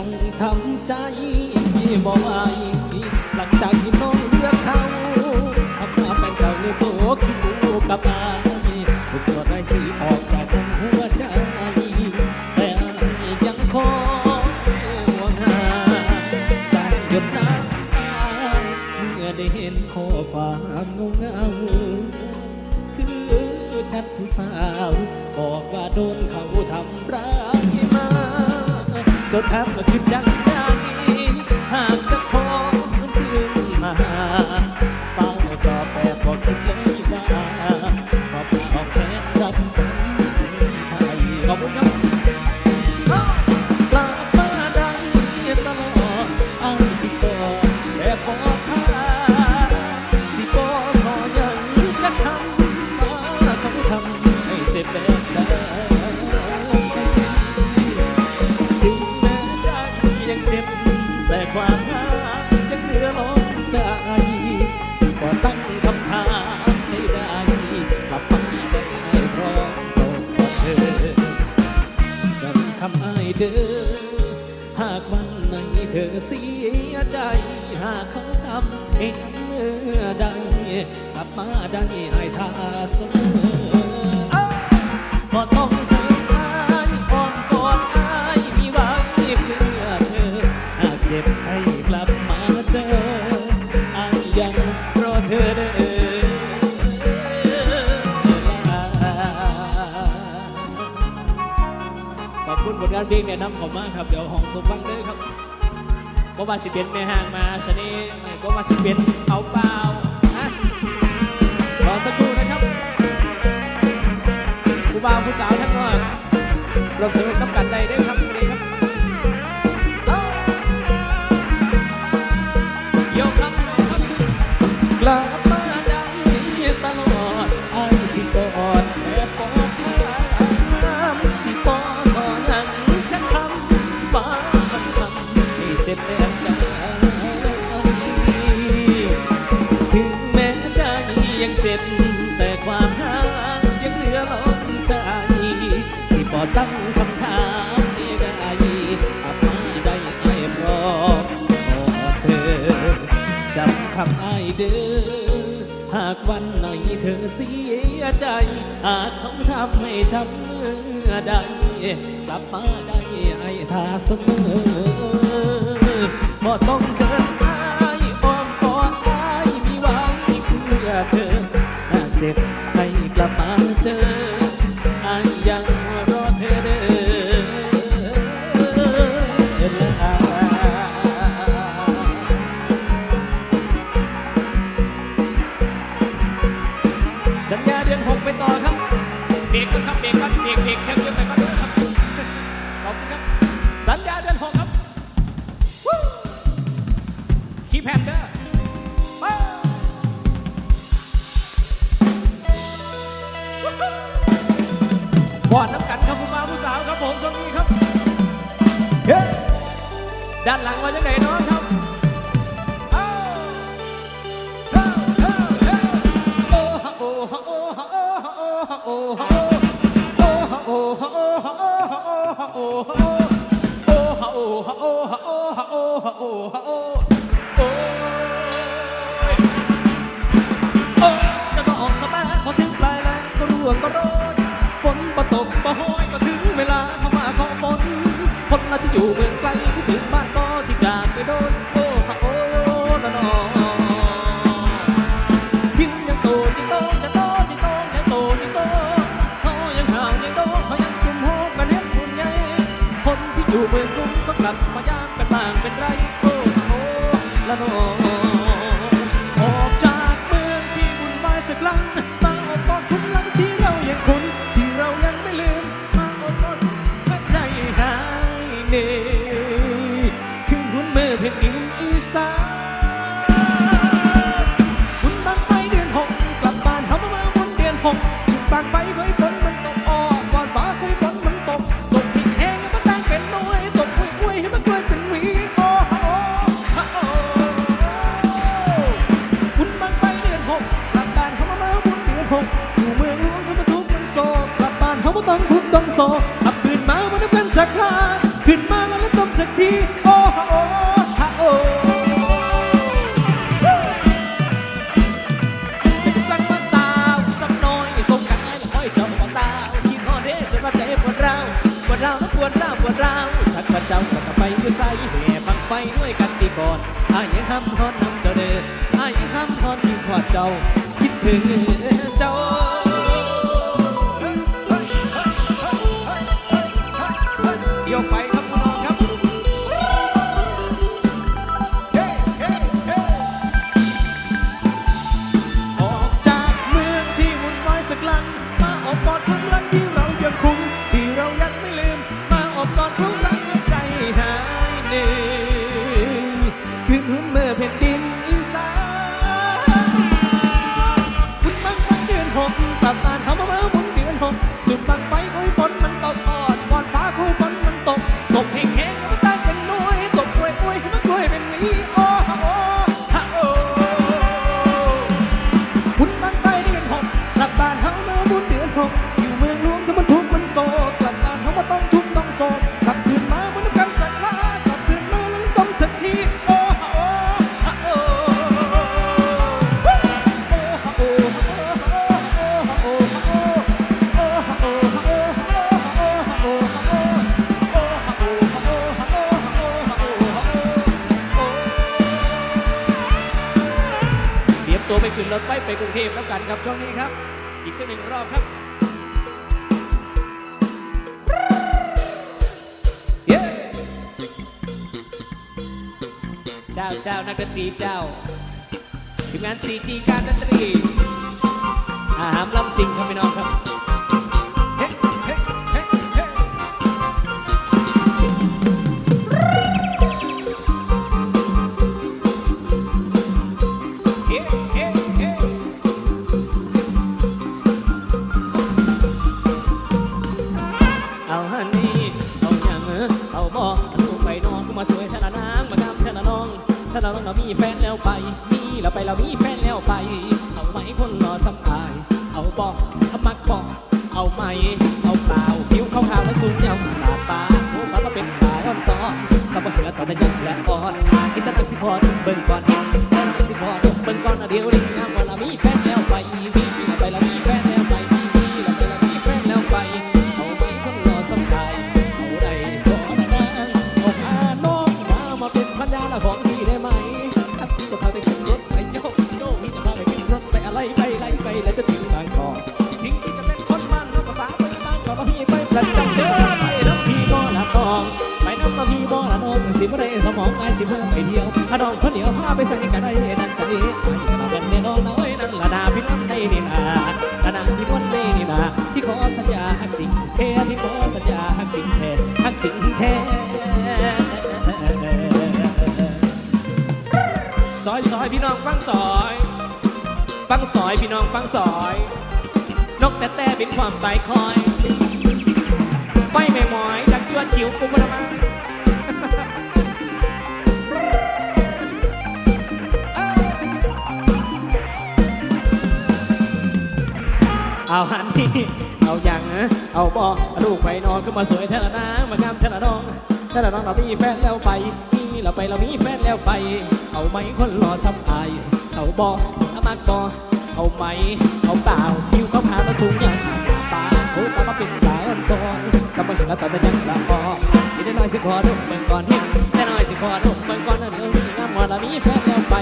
ยังทำใจบ่ไหวหลังจากที่น้องเลือกเขาทำมาเป็นเก่าในตัวคู่กับอายทุกตัวได้ที่ออกจากหัวใจ แต่อายยังคอยห่วงหาสางหยดน้ำตาเมื่อได้เห็นข้อความเงเงาคือแชทผู้สาว บอกว่าโดนเขาทำร้าย จดครับระทึกจัง เสียใจหากเขาทำให้ทำเมื่อใดกลับมาได้ไอ้ท่าเสมอก็ต้องเธออายอ้อมกอดอายมีไว้เพื่อเธอหากเจ็บให้กลับมาเจออายยังรอเธอเด้อขอบคุณผลงานเพลงแนะนำผมมากครับ เดี๋ยวห้องสมฟังเลยครับ ก็มาสิเป็นแม่ห่างมาชะนี้ก็มาสิเป็นเอาเปล่าฮะรอสักครู่นะครับผู้บ่าวผู้สาวทั้งนอนรวมสนุกน้ำกันใดได้ครับวันนี้ครับ หากวันไหนเธอเสียใจ หากเขาทำให้ช้ำเมื่อใดกลับมาได้ไอ้ท่าเสมอบ่ต้องเขินอายอ้อมกอดอายมีไว้เพื่อเธอหากเจ็บให้กลับมาเจอ ช่วงนี้ครับเฮ้ด้านหลังว่าจังไหนน้องครับก็ร่วงก็ร้อง 有本难。 ต้องทุกข์ต้องโศกกลับคืนมามันเป็นสักคราขึ้นมาแล้วแล้วต้มสักที โอ้โหโอ้เป็นจังว่าสาวสำน้อยสมกันไอ้ละห้อยเจ้าบ่ตาที่นอเด้จนว่าใจปวดร้าวปวดร้าวนะปวดร้าวปวดร้าวชักว่าเจ้าก็ไปอยู่ใส่แห่บังไฟด้วยกันดีก่อนอายยังคำฮอนนำเจ้าเด้ออายยังคำฮอนที่ขอดเจ้าคิดถึง ไปขึ้นรถไฟไปกรุงเทพแล้วกันครับช่วงนี้ครับ อีกสักหนึ่งรอบครับเย้เจ้าเจ้านักดนตรีเจ้าทีมงาน 4G การดนตรีอาหามลำสิงครับพี่น้องครับ ก่อนคิดแต่นักสิพอเบิ่งก่อนเดียวดิ้งงามว่าเรามีแฟนแล้วไปมีเราไปเรามีแฟนแล้วไปมีเราไปเรามีแฟนแล้วไปเอาไว้คนรอสำคัญเอาได้บ่นะเอาพาน้องมามาเป็นพันยาละของพี่ได้ไหมถ้าพี่จะพาไปขึ้นรถไปโยกโยกพี่จะพาไปขึ้นรถไปอะไรไปไล่ไปแล้วจะถึงบางกอกถึงที่จะเป็นคนมันน้องภาษาไปบางกอกก็พี่ไปประจำเด้อ ได้องไอ้สิเพิ่มไปเดียวถ้าน้องคนเดียวพาไปใส่กันได้ดังใจไอ้ตาเป็นแน่นอนน้อยนั่นละดาพี่น้ำในนี่นาละดาพี่วันในนี่นาที่ขอสัญญาหักจริงแค่ที่ขอสัญญาหักจริงแท้หักจริงแท้ซอยซอยพี่น้องฟังซอย ฟังซอยพี่น้องฟังซอย นกแต่แต่เป็นความตายคอยไฟไม่หมอยดักจวชิวกุมระม เอาหันนี่เอาอย่างเอ้อเอาบอลูกไปนอนขึ้นมาสวยเท่านะมางามเท่าน้องเท่าน้องเรามีแฟนแล้วไปมีเราไปเรามีแฟนแล้วไป เอาไหมคนรอสับอายเอาบอเอามากบอเอาไหมเอาเปล่าผิวเขาวขาวและสูงอย่างตาโอ้ตามาเป็นตายอ่อนซ้อนกำลังเห็นแล้วตอนจะยังละพอนี่ได้น้อยสิขอดุเบิ่งก่อนที่ได้น้อยสิขอดุเบิ่งก่อนนะเดี๋ยวนี้งามว่าเรามีแฟนแล้วไป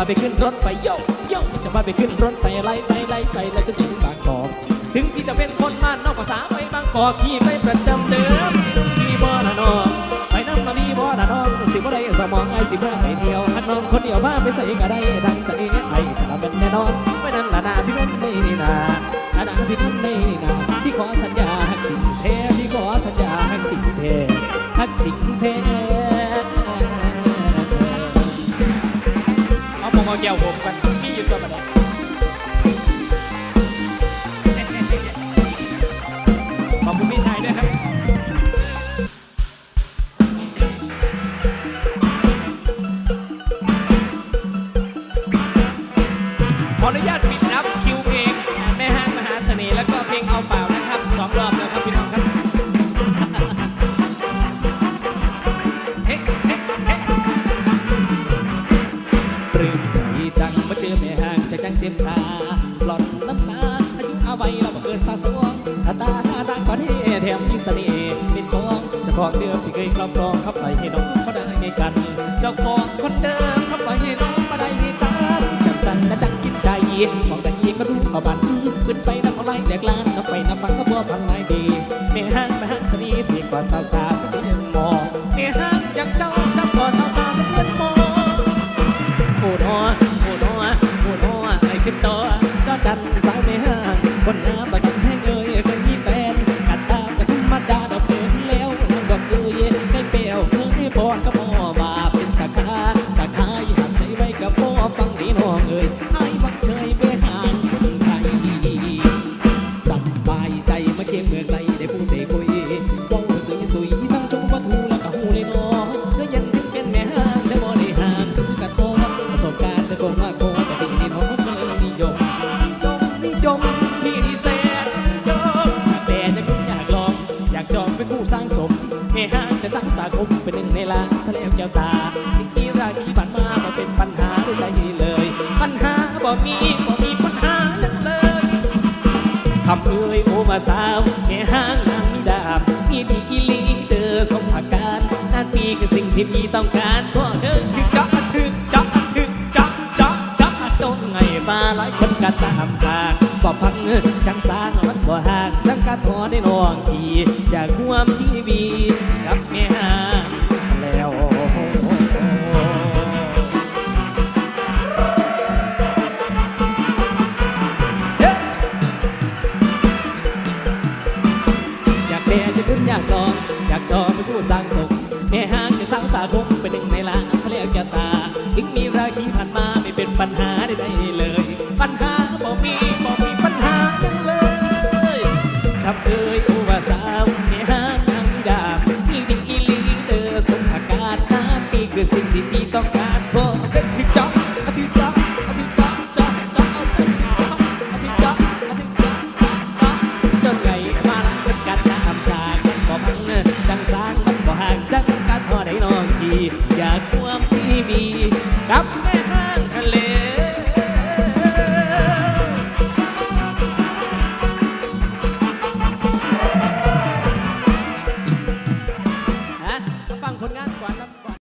าไปขึ้นรถไฟโยโยจะพาไปขึ้นรถไฟไล่ไปไล่ไปแล้วจะถึงบางกอกถึงที่จะเป็นคนบ้านนอกภาษาไปบางกอกที่ไปประจำเดิมที่บ่ละนองไปน้ำมามีบ่ละนองสิบ่ได้สมองไอ้สิบ่ไปเที่ยวหันน้องคนเดียวพาไปใส่กะได้ดังใจไอ้ถ้าเป็นแน่นอนาตอนเฮแถมมีเสน่ห์เป็นของเจ้าของเดิมที่เคยครอบครองเขาปล่อยให้น้องเขาได้ไงกัน เจ้าของคนเดิมเขาปล่อยให้น้องมาได้ไงกันจังจันและจังกินใจมองแต่ยีก็รู้มาบันขึ้นไปน้ำเอาไล่แดกลานน้ำไฟน้ำฟังก็บัวพันไม้ดีแม่ห่างม่ห่างสน่ห์เพียงกว่าสาวสาวก็เป็นมองแม่ห่างยังเจ้าจ้าก็สาวสาวก็เป็นมองโอ้นอโอ้นอโอ้นอไอ้ขึ้นต่อก็ดันสาวไม่ห่างคนน้ำบัก ล้านแสลวแก้วตาที่กีรากีผ่านมาบ่เป็นปัญหาด้วยใจเลย ปัญหาบ่มีบ่มีปัญหานั้นเลยคำเอ่ยโอมาสาวแค่ห้างนางมีดาบมีดีอีลีเธอสมผักการนั่นปีคือสิ่งที่พี่ต้องการพวกเธอคือจ๊อกถึกจ๊อกถึกจ๊อกจ๊อกจ๊อกจนไงมาหลายคนกันตามสากบ่พังจังสางมันบ่ห่างทั้งกะทอได้น้องทีอยากร่วมชีวิต จองเป็นผู้สร้างสุขแม่ห้า